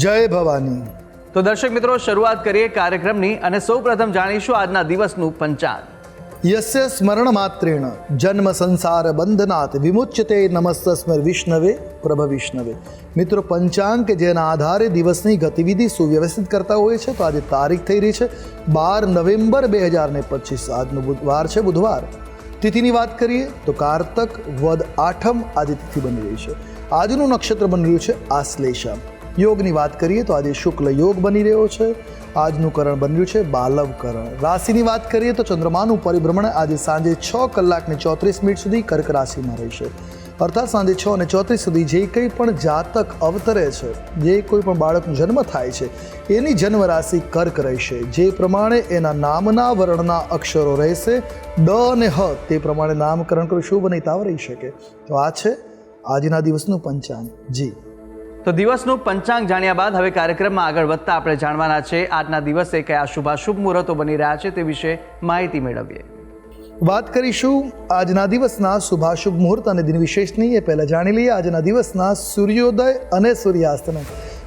જય ભવાની. તો દર્શક મિત્રો શરૂઆત કરીએ કાર્યક્રમની અને સૌપ્રથમ જાણીશું આજના દિવસનું પંચાંગ. યસ્ય સ્મરણ માત્રેણ જન્મ સંસાર બંધનાથ વિમુચ્યતે નમસ્તસ્મર વિષ્ણવે પ્રભ વિષ્ણવે. મિત્રો પંચાંગ કે જેના આધારે દિવસની ગતિવિધિ સુવ્યવસ્થિત કરતા હોય છે તો આજે તારીખ થઈ રહી છે બાર નવેમ્બર બે હજાર ને પચીસ. આજનો બુધવાર છે બુધવાર. તિથિની વાત કરીએ તો કારતક વદ આઠમ આજે તિથિ બની રહી છે. આજનું નક્ષત્ર બની રહ્યું છે આશ્લેષા યોગની વાત કરીએ તો આજે શુક્લ યોગ બની રહ્યો છે. આજનું કરણ બન્યું છે બાલવ કરણ. રાશિની વાત કરીએ તો ચંદ્રમાનું પરિભ્રમણ આજે સાંજે છ કલાકને ચોત્રીસ મિનિટ સુધી કર્ક રાશિમાં રહેશે. અર્થાત સાંજે છ અને ચોત્રીસ સુધી જે કંઈ પણ જાતક અવતરે છે, જે કોઈ પણ બાળકનો જન્મ થાય છે, એની જન્મ રાશિ કર્ક રહેશે. જે પ્રમાણે એના નામના વર્ણના અક્ષરો રહેશે, ડ અને હ, તે પ્રમાણે નામકરણ કરવું શુભ નહીં, તાવ રહી શકે. તો આ છે આજના દિવસનું પંચાંગ. જી. તો દિવસનું પંચાંગ જાણ્યા બાદ હવે કાર્યક્રમમાં આગળ વધતા આપણે જાણવાના છે આજના દિવસે કયા શુભાશુભ મુહૂર્તો બની રહ્યા છે તે વિશે માહિતી મેળવીએ. વાત કરીશું આજના દિવસના શુભાશુભ મુહૂર્ત અને દિન વિશેષની એ પહેલાં જાણી લઈએ આજના દિવસના સૂર્યોદય અને સૂર્યાસ્તને.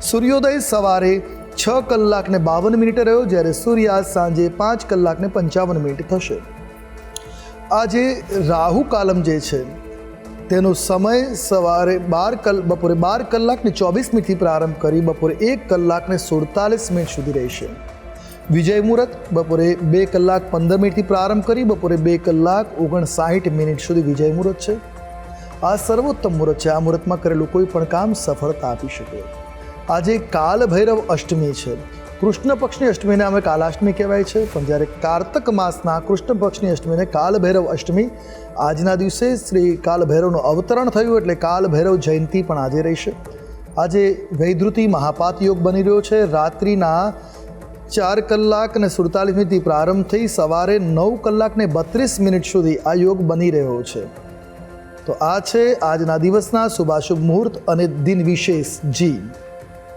સૂર્યોદય સવારે છ કલાકને બાવન મિનિટે રહ્યો, જ્યારે સૂર્યાસ્ત સાંજે પાંચ કલાકને પંચાવન મિનિટ થશે. આજે રાહુ કાલમ જે છે તેનો સમય સવારે બાર કલ, બપોરે બાર કલાકને ચોવીસ મિનિટથી પ્રારંભ કરી બપોરે એક કલાકને સુડતાલીસ મિનિટ સુધી રહેશે. વિજય મુહૂર્ત બપોરે બે કલાક પંદર મિનિટથી પ્રારંભ કરી બપોરે બે કલાક ઓગણસાઠ મિનિટ સુધી વિજય મુહૂર્ત છે. આ સર્વોત્તમ મુહૂર્ત છે. આ મુહૂર્તમાં કરેલું કોઈ પણ કામ સફળતા આપી શકે. આજે કાલ ભૈરવ અષ્ટમી છે. કૃષ્ણ પક્ષની અષ્ટમીને અમે કાલાષ્ટમી કહેવાય છે. પણ જ્યારે કાર્તક માસના કૃષ્ણ પક્ષની અષ્ટમીને કાલભૈરવ અષ્ટમી, આજના દિવસે શ્રી કાલભૈરવનું અવતરણ થયું એટલે કાલભૈરવ જયંતિ પણ આજે રહેશે. આજે વૈદ્રુતિ મહાપાત યોગ બની રહ્યો છે. રાત્રિના ચાર કલાક અને સુડતાલીસ મિનિટથી પ્રારંભ થઈ સવારે નવ કલાક ને બત્રીસ મિનિટ સુધી આ યોગ બની રહ્યો છે. તો આ છે આજના દિવસના શુભાશુભ મુહૂર્ત અને દિન વિશેષ જી.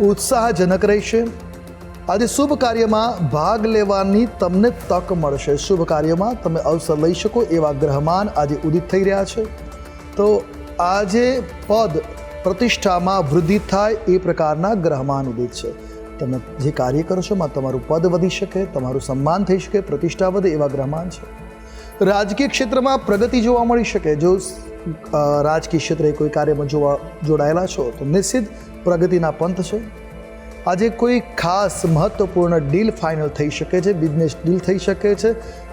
ઉત્સાહજનક રહેશે. આજે શુભ કાર્યમાં ભાગ લેવાની તમને તક મળશે. શુભ કાર્યમાં તમે અવસર લઈ શકો એવા ગ્રહમાન આજે ઉદિત થઈ રહ્યા છે. તો આજે પદ પ્રતિષ્ઠામાં વૃદ્ધિ થાય એ પ્રકારના ગ્રહમાન ઉદિત છે. તમે જે કાર્ય કરો છો એમાં તમારું પદ વધી શકે, તમારું સન્માન થઈ શકે, પ્રતિષ્ઠા વધે એવા ગ્રહમાન છે. રાજકીય ક્ષેત્રમાં પ્રગતિ જોવા મળી શકે. જો રાજકીય ક્ષેત્રે કોઈ કાર્યમાં જોવા જોડાયેલા છો તો નિશ્ચિત પ્રગતિના પંથ છે. આજે કોઈ ખાસ મહત્વપૂર્ણ ડીલ ફાઇનલ થઈ શકે છે બિઝનેસ ડીલ થઈ શકે છે.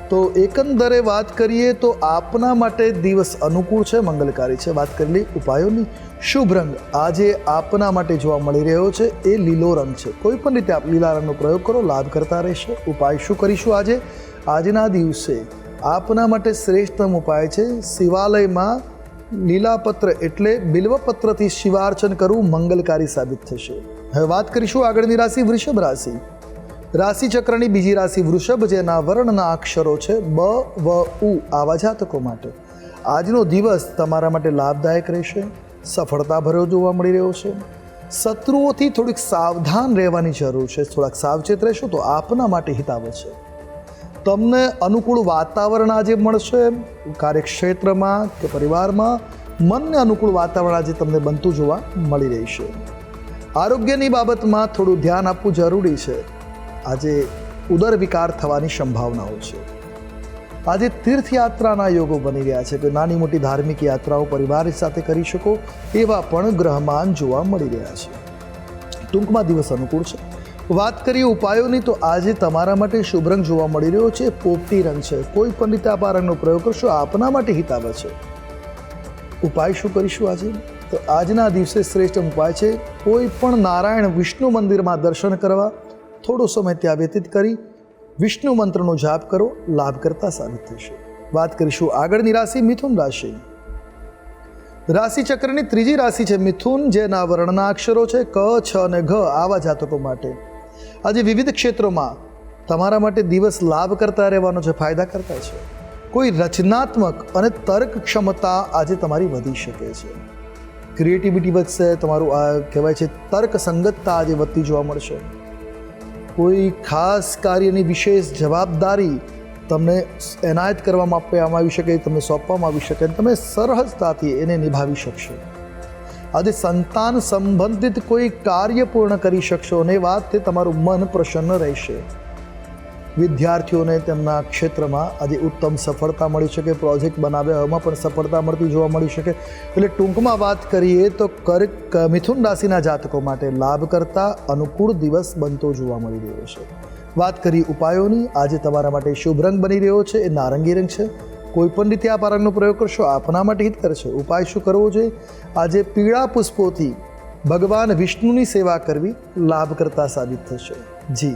તો એકંદરે વાત કરીએ તો આપના માટે દિવસ અનુકૂળ છે, મંગલકારી છે. વાત કરેલી ઉપાયોની. શુભ રંગ. આજે આપના માટે જોવા મળી રહ્યો છે, એ લીલો રંગ છે. કોઈ પણ રીતે આપ લીલા રંગનો પ્રયોગ કરો, લાભ કરતા રહેશે. ઉપાય શું કરીશું આજે? આજના દિવસે આપના માટે શ્રેષ્ઠતમ ઉપાય છે, શિવાલયમાં લીલાપત્ર એટલે બિલ્વપત્રથી શિવાર્ચન કરવું મંગલકારી સાબિત થશે. હવે વાત કરીશું આગળની રાશિ વૃષભ રાશિ. રાશિચક્રની બીજી રાશિ વૃષભ, જેના વર્ણના અક્ષરો છે બ, વ, ઉ, આવા જાતકો માટે. આજનો દિવસ તમારા માટે લાભદાયક રહેશે સફળતા ભર્યો જોવા મળી રહ્યો છે. શત્રુઓથી થોડીક સાવધાન રહેવાની જરૂર છે, થોડાક સાવચેત રહેશો તો આપના માટે હિતાવ છે. તમને અનુકૂળ વાતાવરણ આજે મળશે કાર્યક્ષેત્રમાં કે પરિવારમાં? મનને અનુકૂળ વાતાવરણ આજે તમને બનતું જોવા મળી રહેશે આરોગ્યની બાબતમાં થોડું ધ્યાન આપવું જરૂરી છે. આજે ઉદર વિકાર થવાની સંભાવનાઓ છે. આજે તીર્થયાત્રાના યોગો બની રહ્યા છે. કે નાની મોટી ધાર્મિક યાત્રાઓ પરિવાર સાથે કરી શકો એવા પણ ગ્રહમાન જોવા મળી રહ્યા છે. ટૂંકમાં દિવસ અનુકૂળ છે. વાત કરીએ ઉપાયોની, તો આજે તમારા માટે શુભ રંગ જોવા મળી રહ્યો છે. પોપટી રંગ છે. કોઈ પણ રીતે આપ આ રંગનો પ્રયોગ કરશો, આપના માટે હિતાવ છે. ઉપાય શું કરીશું આજે? તો આજના દિવસે શ્રેષ્ઠ ઉપાય છે, કોઈ પણ નારાયણ વિષ્ણુ મંદિરમાં દર્શન કરવા. થોડો સમય ત્યાં વ્યતીત કરી, વિષ્ણુ મંત્રનો જાપ કરો લાભ કરતા સાબિત થશે. વાત કરીશું આગળની રાશિ, મિથુન રાશિ. રાશિ ચક્રની ત્રીજી રાશિ છે મિથુન, જેના વર્ણના અક્ષરો છે ક, છ અને ઘ, આવા જાતકો માટે. આજે વિવિધ ક્ષેત્રોમાં તમારા માટે દિવસ લાભ કરતા રહેવાનો છે ફાયદા કરતા છે, કોઈ રચનાત્મક અને તર્ક ક્ષમતા આજે તમારી વધી શકે છે. ક્રિએટિવિટી વધશે, તમારું આ કહેવાય છે તર્ક સંગતતા આજે વધતી જોવા મળશે. કોઈ ખાસ કાર્યની વિશેષ જવાબદારી તમને એનાયત કરવામાં આપવામાં આવી શકે, તમને સોંપવામાં આવી શકે તમે સરહજતાથી એને નિભાવી શકશો. આજે સંતાન સંબંધિત કોઈ કાર્ય પૂર્ણ કરી શકશો અને વાત તે તમારું મન પ્રસન્ન રહેશે. વિદ્યાર્થીઓને તેમના ક્ષેત્રમાં આજે ઉત્તમ સફળતા મળી શકે, પ્રોજેક્ટ બનાવ્યા એમાં પણ સફળતા મળતી જોવા મળી શકે. એટલે ટૂંકમાં વાત કરીએ તો કર્ક મિથુન રાશિના જાતકો માટે લાભ કરતા અનુકૂળ દિવસ બનતો જોવા મળી રહ્યો છે. વાત કરીએ ઉપાયોની, આજે તમારા માટે શુભ રંગ બની રહ્યો છે, એ નારંગી રંગ છે. કોઈ પણ રીતે આ પારંગનો પ્રયોગ કરશો, આપના માટે હિત કરશે. ઉપાય શું કરવો જોઈએ? આજે પીળા પુષ્પોથી ભગવાન વિષ્ણુની સેવા કરવી લાભકર્તા સાબિત થશે. જી.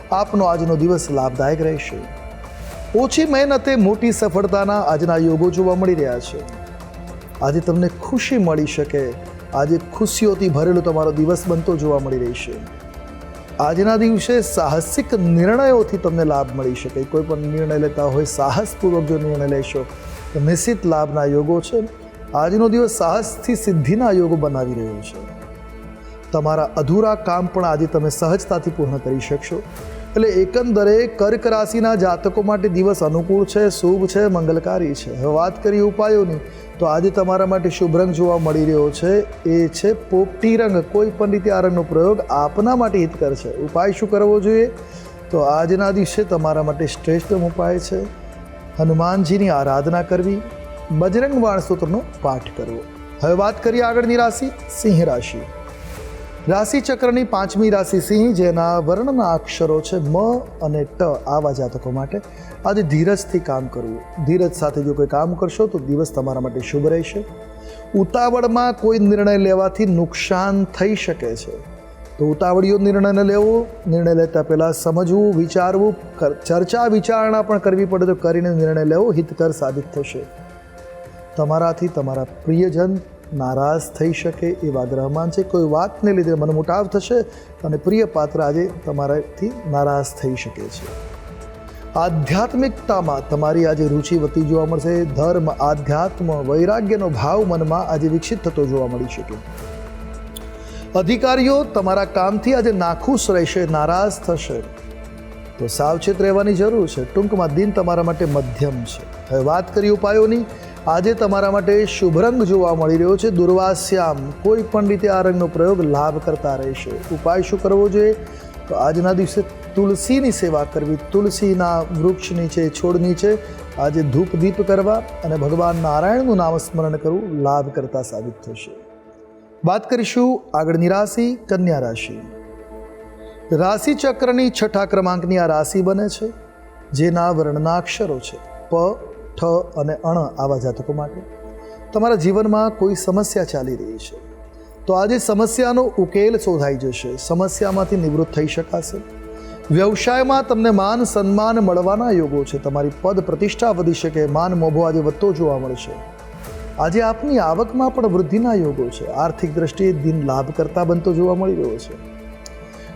આપનો આજનો દિવસ લાભદાયક રહેશે. ઓછી મહેનતે મોટી સફળતાના આજના યોગો જોવા મળી રહ્યા છે. આજે તમને ખુશી મળી શકે. આજે ખુશીઓથી ભરેલો તમારો દિવસ બનતો જોવા મળી રહેશે. આજના દિવસે સાહસિક નિર્ણયોથી તમને લાભ મળી શકે. કોઈ પણ નિર્ણય લેતા હોય, સાહસપૂર્વક જો નિર્ણય લેશો, તો નિશ્ચિત લાભના યોગો છે. આજનો દિવસ સાહસથી સિદ્ધિના યોગો બનાવી રહ્યો છે. તમારા અધૂરા કામ પણ આજે તમે સહજતાથી પૂર્ણ કરી શકશો. એટલે એકંદરે કર્ક રાશિના જાતકો માટે દિવસ અનુકૂળ છે, શુભ છે, મંગલકારી છે. હવે વાત કરીએ ઉપાયોની, તો આજે તમારા માટે શુભ રંગ જોવા મળી રહ્યો છે. એ છે પોપટી રંગ. કોઈ પણ રીતે આ રંગનો પ્રયોગ આપના માટે હિતકર છે. ઉપાય શું કરવો જોઈએ? તો આજના દિવસે તમારા માટે શ્રેષ્ઠ ઉપાય છે. હનુમાનજીની આરાધના કરવી, બજરંગ વાણ પાઠ કરવો. હવે વાત કરીએ આગળની રાશિ, સિંહ રાશિ. રાશિ ચક્રની પાંચમી રાશિ સિંહ, જેના વર્ણના અક્ષરો છે મ અને ટ આવા જાતકો માટે આજે ધીરજથી કામ કરવું. ધીરજ સાથે જો કોઈ કામ કરશો તો દિવસ તમારા માટે શુભ રહેશે. ઉતાવળમાં કોઈ નિર્ણય લેવાથી નુકસાન થઈ શકે છે. તો ઉતાવળીયો નિર્ણય લેવો, નિર્ણય લેતા પહેલાં સમજવું, વિચારવું ચર્ચા, વિચારણા પણ કરવી પડે તો કરીને નિર્ણય લેવો હિતકર સાબિત થશે. તમારાથી તમારા પ્રિયજન નારાજ થઈ શકે એવા ગ્રહમાન છે. કોઈ વાતને લીધે મનમુટાવ થશે અને પ્રિય પાત્ર આજે તમારાથી નારાજ થઈ શકે છે. આધ્યાત્મિકતામાં તમારી આજે રુચિ વધતી જોવા મળશે. ધર્મ, આધ્યાત્મ, વૈરાગ્યનો ભાવ મનમાં આજે વિકસિત થતો જોવા મળી શકે. અધિકારીઓ તમારા કામથી આજે નાખુશ રહેશે, નારાજ થશે. તો સાવચેત રહેવાની જરૂર છે. ટૂંકમાં દિન તમારા માટે મધ્યમ છે. હવે વાત કરી ઉપાયોની. આજે તમારા માટે શુભ રંગ જોવા મળી રહ્યો છે. દુર્વાસ્યામ કોઈ પણ રીતે આ રંગનો પ્રયોગ લાભ કરતા રહેશે. ઉપાય શું કરવો જોઈએ? તો આજના દિવસે તુલસીની સેવા કરવી. તુલસીના વૃક્ષ નીચે છોડની છે આજે ધૂપ દીપ કરવા અને ભગવાન નારાયણનું નામ સ્મરણ કરવું લાભ કરતા સાબિત થશે. વાત કરીશું આગળની રાશિ, કન્યા રાશિ. રાશિ ચક્રની છઠ્ઠા ક્રમાંકની આ રાશિ બને છે, જેના વર્ણના અક્ષરો છે. પ ઠ અને અણ આવા જાતકો માટે. તમારા જીવનમાં કોઈ સમસ્યા ચાલી રહી છે. તો આજે સમસ્યાનો ઉકેલ શોધાઈ જશે. સમસ્યામાંથી નિવૃત્ત થઈ શકાશે. વ્યવસાયમાં તમને માન સન્માન મળવાના યોગો છે. તમારી પદ પ્રતિષ્ઠા વધી શકે. માન મોભો આજે વધતો જોવા મળશે. આજે આપની આવકમાં પણ વૃદ્ધિના યોગો છે. આર્થિક દ્રષ્ટિએ દિન લાભ કરતા બનતો જોવા મળી રહ્યો છે.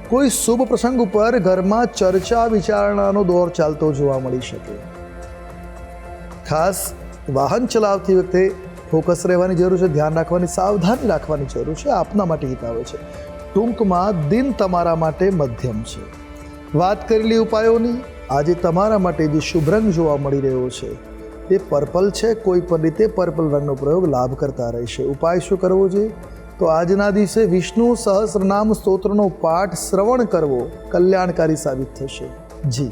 કોઈ શુભ પ્રસંગ ઉપર ઘરમાં ચર્ચા વિચારણાનો દોર ચાલતો જોવા મળી શકે. ખાસ વાહન ચલાવતી વખતે ફોકસ રહેવાની જરૂર છે, ધ્યાન રાખવાની, સાવધાની રાખવાની જરૂર છે, આપના માટે હિતાવે છે. ટૂંકમાં દિન તમારા માટે મધ્યમ છે. વાત કરેલી ઉપાયોની, આજે તમારા માટે જે શુભ રંગ જોવા મળી રહ્યો છે, એ પર્પલ છે, કોઈ પણ રીતે પર્પલ રંગનો પ્રયોગ લાભ કરતા રહેશે. ઉપાય શું કરવો જોઈએ? તો આજના દિવસે વિષ્ણુ સહસ્રનામ સ્તોત્રનો પાઠ શ્રવણ કરવો કલ્યાણકારી સાબિત થશે. જી.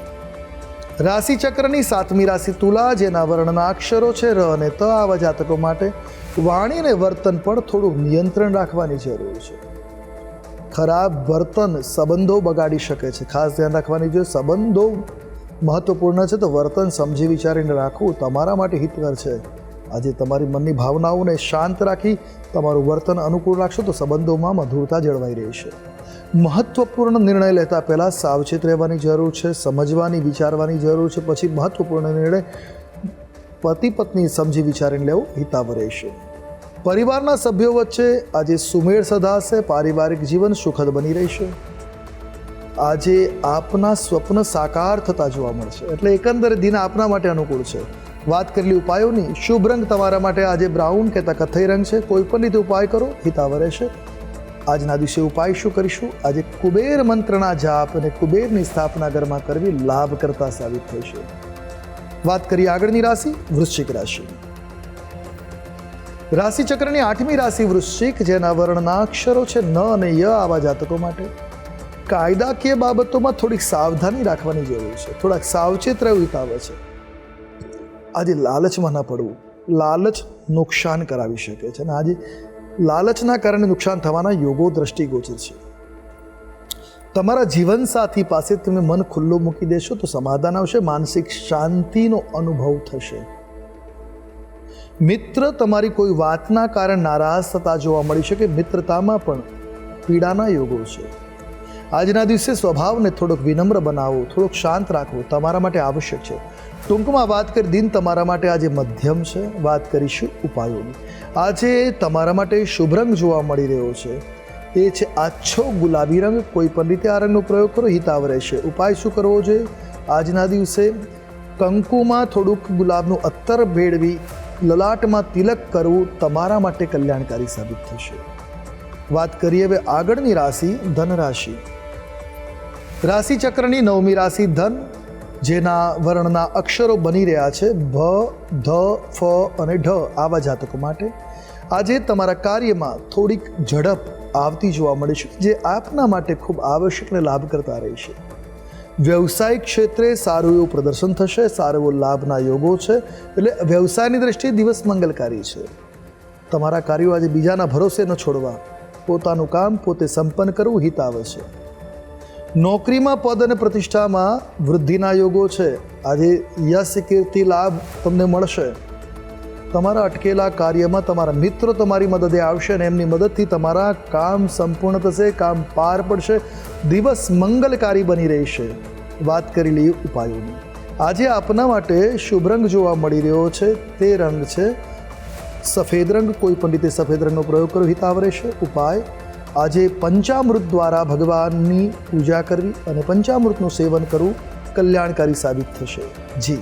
રાશિ ચક્રની સાતમી રાશિ તુલા, જેના વર્ણના અક્ષરો છે ર અને ત, આવા જાતકો માટે વાણી અને વર્તન પર થોડું નિયંત્રણ રાખવાની જરૂર છે. ખરાબ વર્તન સંબંધો બગાડી શકે છે. ખાસ ધ્યાન રાખવાની જો સંબંધો મહત્વપૂર્ણ છે, તો વર્તન સમજી વિચારીને રાખવું તમારા માટે હિતકર છે. આજે તમારી મનની ભાવનાઓને શાંત રાખી, તમારું વર્તન અનુકૂળ રાખશો, તો સંબંધોમાં મધુરતા જળવાઈ રહેશે. મહત્વપૂર્ણ નિર્ણય લેતા પહેલાં સાવચેત રહેવાની જરૂર છે, સમજવાની, વિચારવાની જરૂર છે, પછી મહત્વપૂર્ણ નિર્ણય પતિ પત્ની સમજી વિચારીને લેવો હિતાવ રહેશે. પરિવારના સભ્યો વચ્ચે આજે સુમેળ સધાશે, પારિવારિક જીવન સુખદ બની રહેશે. આજે આપના સ્વપ્ન સાકાર થતા જોવા મળશે. એટલે એકંદરે દિન આપના માટે અનુકૂળ છે. વાત કરેલી ઉપાયોની, શુભ રંગ તમારા માટે આજે બ્રાઉન કહેતા કથ્થઈ રંગ છે. કોઈ પણ રીતે ઉપાય કરો હિતાવ રહેશે. આજના દિવસે ઉપાય શું કરીશું? આજે કુબેર મંત્રના જાપ અને કુબેરની સ્થાપના ઘરમાં કરવી લાભ કરતા સાબિત થશે વાત કરીએ આગળની રાશિ, વૃશ્ચિક રાશિ. રાશિ ચક્રની આઠમી રાશિ વૃશ્ચિક, જેના વર્ણના અક્ષરો છે ન અને ય આવા જાતકો માટે. કાયદાકીય બાબતોમાં થોડીક સાવધાની રાખવાની જરૂર છે. થોડાક સાવચેત રહેવું હિતાવે છે. આજે લાલચમાં ન પડવું. લાલચ નુકસાન કરાવી શકે છે. અને આજે લાલચના કારણે નુકસાન થવાના યોગો દ્રષ્ટિગોચર છે. તમારા જીવનસાથી પાસે તમે મન ખુલ્લું મૂકી દેશો તો સમાધાન આવશે, માનસિક શાંતિનો અનુભવ થશે. મિત્ર તમારી કોઈ વાતના કારણે નારાજ થતા જોવા મળી શકે, મિત્રતામાં પણ પીડાના યોગો છે. આજના દિવસે સ્વભાવને થોડોક વિનમ્ર બનાવવો થોડોક શાંત રાખવો તમારા માટે આવશ્યક છે. ટૂંકમાં વાત કરી, દિન તમારા માટે આજે મધ્યમ છે. વાત કરીશું ઉપાયોની. આજે તમારા માટે શુભ રંગ જોવા મળી રહ્યો છે. એ છે આછો ગુલાબી રંગ. કોઈ પણ રીતે આ રંગનો પ્રયોગ કરો, હિતાવ રહેશે. ઉપાય શું કરવો જોઈએ આજના દિવસે કંકુમાં થોડુંક ગુલાબનું અત્તર ભેળવી, લલાટમાં તિલક કરવું તમારા માટે કલ્યાણકારી સાબિત થશે. વાત કરીએ હવે આગળની રાશિ ધન રાશિ રાશિ ચક્રની નવમી રાશિ ધન જેના વર્ણના અક્ષરો બની રહ્યા છે ભ ધ, ફ અને ઢ આવા જાતકો માટે. આજે તમારા કાર્યમાં થોડીક ઝડપ આવતી જોવા મળે છે, જે આપના માટે ખૂબ આવશ્યક અને લાભ કરતા રહેશે વ્યવસાયિક ક્ષેત્રે સારું એવું પ્રદર્શન થશે, સારો એવો લાભના યોગો છે, એટલે વ્યવસાયની દ્રષ્ટિએ દિવસ મંગલકારી છે. તમારા કાર્યો આજે બીજાના ભરોસે ન છોડવા. પોતાનું કામ પોતે સંપન્ન કરવું હિત આવે છે. નોકરીમાં પદ અને પ્રતિષ્ઠામાં વૃદ્ધિના યોગો છે. આજે યશ, કીર્તિ, લાભ તમને મળશે. તમારા અટકેલા કાર્યમાં તમારા મિત્રો તમારી મદદે આવશે અને એમની મદદથી તમારા કામ સંપૂર્ણ થશે, કામ પાર પડશે. દિવસ મંગલકારી બની રહેશે. વાત કરી લઈએ ઉપાયોની. આજે આપના માટે શુભ રંગ જોવા મળી રહ્યો છે. તે રંગ છે, સફેદ રંગ. કોઈ પણ રીતે સફેદ રંગનો પ્રયોગ કરો હિતાવ રહેશે ઉપાય આજે પંચામૃત દ્વારા ભગવાનની પૂજા કરવી અને પંચામૃતનું સેવન કરવું કલ્યાણકારી સાબિત થશે. જી.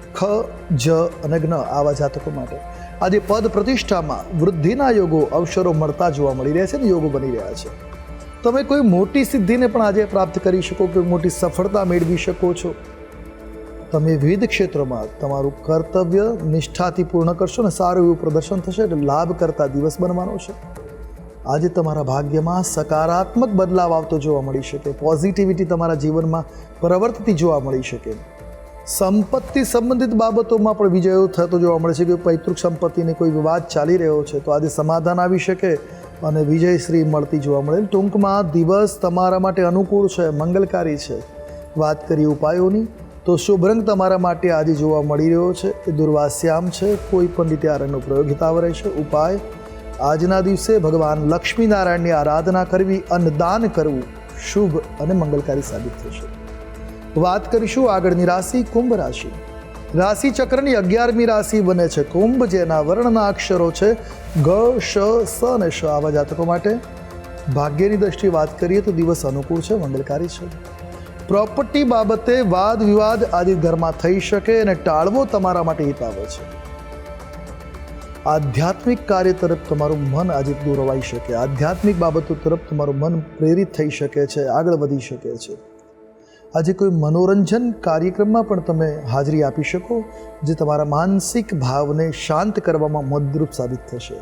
ખ, જ અને જ્ઞ આવા જાતકો માટે. આજે પદ પ્રતિષ્ઠામાં વૃદ્ધિના યોગો અવસરો મળતા જોવા મળી રહ્યા છે ને યોગો બની રહ્યા છે. તમે કોઈ મોટી સિદ્ધિને પણ આજે પ્રાપ્ત કરી શકો કોઈ મોટી સફળતા મેળવી શકો છો? તમે વિવિધ ક્ષેત્રોમાં તમારું કર્તવ્ય નિષ્ઠાથી પૂર્ણ કરશો ને સારું એવું પ્રદર્શન થશે એટલે લાભ કરતા દિવસ બનવાનો છે. આજે તમારા ભાગ્યમાં સકારાત્મક બદલાવ આવતો જોવા મળી શકે. પોઝિટિવિટી તમારા જીવનમાં પ્રવર્તતી જોવા મળી શકે. સંપત્તિ સંબંધિત બાબતોમાં પણ વિજયો થતો જોવા મળે છે કે પૈતૃક સંપત્તિને કોઈ વિવાદ ચાલી રહ્યો છે તો આજે સમાધાન આવી શકે અને વિજયશ્રી મળતી જોવા મળે. ટૂંકમાં દિવસ તમારા માટે અનુકૂળ છે, મંગલકારી છે. વાત કરી ઉપાયોની, તો શુભ રંગ તમારા માટે આજે જોવા મળી રહ્યો છે. એ દુર્વાસ્યામ છે, કોઈ પણ રીતે આ રંગનો પ્રયોગ હિતાવ રહેશે ઉપાય, આજના દિવસે ભગવાન લક્ષ્મીનારાયણની આરાધના કરવી, અન્નદાન કરવું. શુભ અને મંગલકારી સાબિત થશે. વાત કરીશું આગળની રાશિ કુંભ રાશિ. રાશિ ચક્રની અગિયારમી રાશિ બને છે કુંભ, જેના વર્ણના અક્ષરો છે ગ, શ, સ અને શ. આવા જાતકો માટે ભાગ્યની દ્રષ્ટિએ વાત કરીએ તો દિવસ અનુકૂળ છે, મંગલકારી છે. પ્રોપર્ટી બાબતે વાદ વિવાદ આદિ ઘરમાં થઈ શકે અને ટાળવો તમારા માટે હિત આવે છે. આધ્યાત્મિક કાર્ય તરફ તમારું મન આજે દોરવાઈ શકે. આધ્યાત્મિક બાબતો તરફ તમારું મન પ્રેરિત થઈ શકે છે, આગળ વધી શકે છે. આજે કોઈ મનોરંજન કાર્યક્રમમાં પણ તમે હાજરી આપી શકો, જે તમારા માનસિક ભાવને શાંત કરવામાં મદરૂપ સાબિત થશે.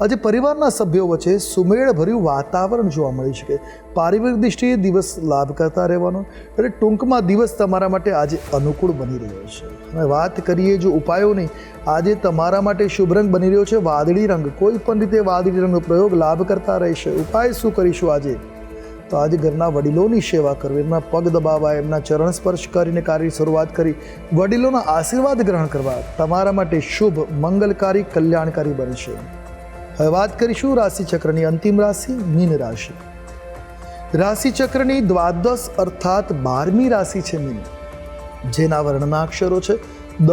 આજે પરિવારના સભ્યો વચ્ચે સુમેળભર્યું વાતાવરણ જોવા મળી શકે. પારિવારિક દૃષ્ટિએ દિવસ લાભ કરતા રહેવાનો, એટલે ટૂંકમાં દિવસ તમારા માટે આજે અનુકૂળ બની રહ્યો છે. અને વાત કરીએ જો ઉપાયોની આજે તમારા માટે શુભ રંગ બની રહ્યો છે વાદળી રંગ. કોઈ પણ રીતે વાદળી રંગનો પ્રયોગ લાભ કરતા રહેશે. ઉપાય શું કરીશું આજે? તો આજે ઘરના વડીલોની સેવા કરવી. એમના પગ દબાવવા, એમના ચરણ સ્પર્શ કરીને કાર્યની શરૂઆત કરી. વડીલોના આશીર્વાદ ગ્રહણ કરવા. તમારા માટે શુભ, મંગલકારી, કલ્યાણકારી બનશે હવે વાત કરીશું રાશિચક્રની અંતિમ રાશિ, મીન રાશિ. રાશિચક્રની દ્વાદશ અર્થાત બારમી રાશિ છે મીન. જેના વર્ણના અક્ષરો છે દ,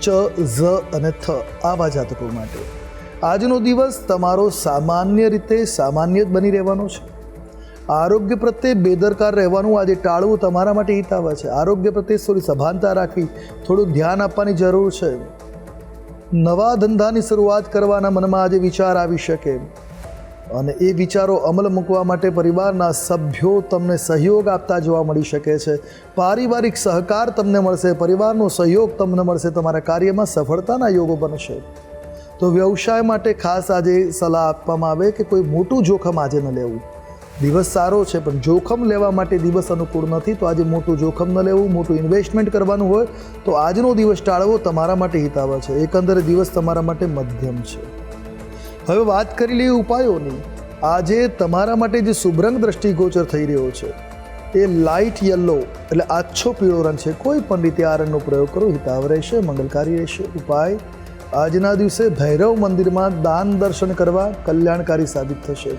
ચ, ઝ અને થ આવા જાતકો માટે. આજનો દિવસ તમારો સામાન્ય રીતે સામાન્ય જ બની રહેવાનો છે. આરોગ્ય પ્રત્યે બેદરકાર રહેવાનું આજે ટાળવું તમારા માટે હિતાવહ છે. આરોગ્ય પ્રત્યે થોડી સભાનતા રાખવી થોડું ધ્યાન આપવાની જરૂર છે. નવા ધંધાની શરૂઆત કરવાના મનમાં આજે વિચાર આવી શકે. અને એ વિચારો અમલ મૂકવા માટે પરિવારના સભ્યો તમને સહયોગ આપતા જોવા મળી શકે છે. પારિવારિક સહકાર તમને મળશે, પરિવારનો સહયોગ તમને મળશે, તમારા કાર્યમાં સફળતાના યોગો બનશે. તો વ્યવસાય માટે ખાસ આજે સલાહ આપવામાં આવે કે કોઈ મોટું જોખમ આજે ન લેવું. દિવસ સારો છે, પણ જોખમ લેવા માટે દિવસ અનુકૂળ નથી. તો આજે મોટું જોખમ ન લેવું, મોટું ઇન્વેસ્ટમેન્ટ કરવાનું હોય, તો આજનો દિવસ ટાળવો તમારા માટે હિતાવ છે. એકંદરે દિવસ તમારા માટે મધ્યમ છે. હવે વાત કરી લઈએ ઉપાયોની. આજે તમારા માટે જે શુભ્રંગ દ્રષ્ટિગોચર થઈ રહ્યો છે, એ લાઇટ યલો એટલે આછો પીળો રંગ છે. કોઈ પણ રીતે આ રંગનો પ્રયોગ કરો હિતાવ રહેશે, મંગલકારી રહેશે. ઉપાય, આજના દિવસે ભૈરવ મંદિરમાં દાન દર્શન કરવા કલ્યાણકારી સાબિત થશે.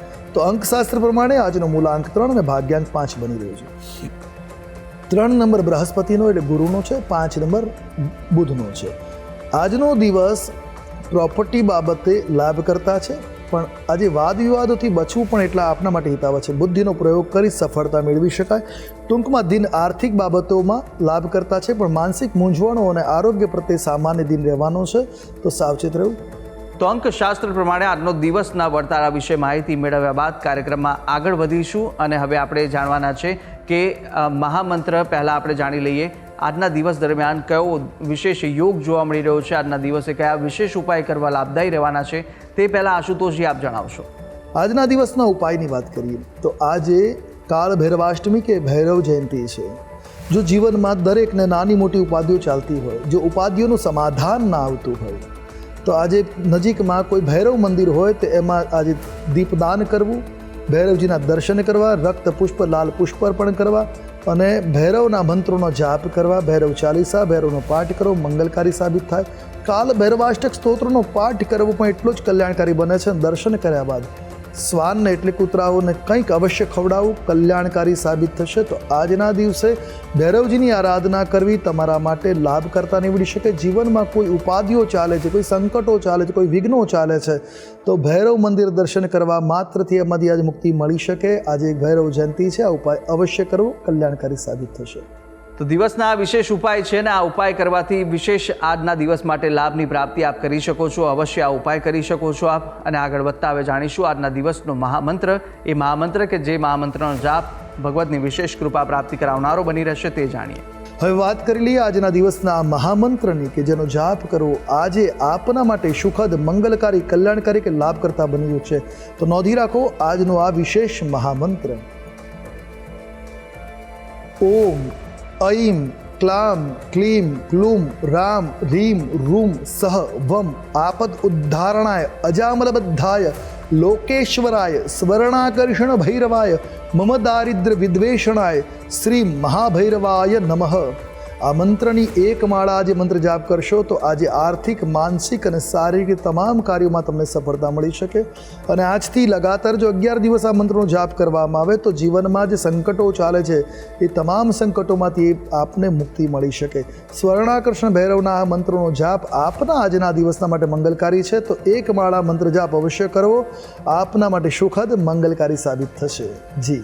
તો અંકશાસ્ત્ર પ્રમાણે આજનો મૂલાંક ત્રણ અને ભાગ્યાંક પાંચ બની રહ્યો છે. ત્રણ નંબર બૃહસ્પતિનો એટલે ગુરુનો છે, પાંચ નંબર બુધનો છે. આજનો દિવસ પ્રોપર્ટી બાબતે લાભ કરતા છે, પણ આજે વાદ વિવાદોથી બચવું પણ એટલા આપના માટે હિતાવ છે. બુદ્ધિનો પ્રયોગ કરી સફળતા મેળવી શકાય. ટૂંકમાં દિન આર્થિક બાબતોમાં લાભ કરતા છે, પણ માનસિક મૂંઝવણો અને આરોગ્ય પ્રત્યે સામાન્ય દિન રહેવાનો છે. તો સાવચેત રહેવું તો અંકશાસ્ત્ર પ્રમાણે આજનો દિવસના વર્તારા વિશે માહિતી મેળવ્યા બાદ કાર્યક્રમમાં આગળ વધીશું અને હવે આપણે જાણવાના છે કે મહામંત્ર પહેલાં આપણે જાણી લઈએ. આજના દિવસ દરમિયાન કયો વિશેષ યોગ જોવા મળી રહ્યો છે? આજના દિવસે કયા વિશેષ ઉપાય કરવા લાભદાયી રહેવાના છે? તે પહેલાં આશુતોષજી આપ જણાવશો. આજના દિવસના ઉપાયની વાત કરીએ, તો આજે કાળ ભૈરવાષ્ટમી કે ભૈરવ જયંતિ છે, જો જીવનમાં દરેકને નાની મોટી ઉપાધિઓ ચાલતી હોય, જો ઉપાધિઓનું સમાધાન ના આવતું હોય તો આજે નજીકમાં કોઈ ભૈરવ મંદિર હોય તો એમાં આજે દીપદાન કરવું, ભૈરવજીના દર્શન કરવા, રક્ત પુષ્પ, લાલ પુષ્પ અર્પણ કરવા અને ભૈરવના મંત્રોનો જાપ કરવા, ભૈરવ ચાલીસા, ભૈરવનો પાઠ કરવો, મંગલકારી સાબિત થાય. કાલ ભૈરવાષ્ટક સ્તોત્રનો પાઠ કરવો પણ એટલો જ કલ્યાણકારી બને છે દર્શન કર્યા બાદ શ્વાનને એટલે કૂતરાઓને કંઈક અવશ્ય ખવડાવવું કલ્યાણકારી સાબિત થશે તો આજના દિવસે ભૈરવજીની આરાધના કરવી તમારા માટે લાભ કરતા નીવડી શકે. જીવનમાં કોઈ ઉપાધિઓ ચાલે છે, કોઈ સંકટો ચાલે છે, કોઈ વિઘ્નો ચાલે છે, તો ભૈરવ મંદિર દર્શન કરવા માત્રથી એમાંથી આજે મુક્તિ મળી શકે. આજે ભૈરવ જયંતિ છે, આ ઉપાય અવશ્ય કરવો, કલ્યાણકારી સાબિત થશે. તો દિવસના વિશેષ ઉપાય છે ને આ ઉપાય કરવાથી વિશેષ આજના દિવસ માટે લાભની પ્રાપ્તિ આપ કરી શકો છો. અવશ્ય આ ઉપાય કરી શકો છો આપ. અને આગળ વધતા હવે જાણીશું આજના દિવસનો મહામંત્ર. એ મહામંત્ર કે જે મહામંત્રનો જાપ ભગવતની વિશેષ કૃપા પ્રાપ્તિ કરાવનારો બની રહેશે તે જાણીએ. હવે વાત કરી લઈએ આજના દિવસના મહામંત્રની કે જેનો જાપ કરવો આજે આપના માટે સુખદ, મંગલકારી, કલ્યાણકારી કે લાભ કરતા બન્યું છે. તો નોંધી રાખો આજનો આ વિશેષ મહામંત્ર. ઓમ ઐમ ક્લામ ક્લીમ ક્લુમ રામ રીમ રૂમ સહ વમ આપદ ઉદ્ધારણાય અજામલબદ્ધાય લોકેશ્વરાય સ્વર્ણાકર્ષણ ભૈરવાય મમ દારિદ્ર વિદ્વેષણાય શ્રી મહાભૈરવાય નમઃ આ મંત્રની એક માળા આજે મંત્ર જાપ કરશો તો આજે આર્થિક, માનસિક અને શારીરિક તમામ કાર્યોમાં તમને સફળતા મળી શકે. અને આજથી લગાતાર જો અગિયાર દિવસ આ મંત્રનો જાપ કરવામાં આવે તો જીવનમાં જે સંકટો ચાલે છે, એ તમામ સંકટોમાંથી આપને મુક્તિ મળી શકે. સ્વર્ણાકર્ષણ ભૈરવના આ મંત્રનો જાપ આપના આજના દિવસના માટે મંગલકારી છે, તો એક માળા મંત્ર જાપ અવશ્ય કરવો. આપના માટે સુખદ, મંગલકારી સાબિત થશે. જી.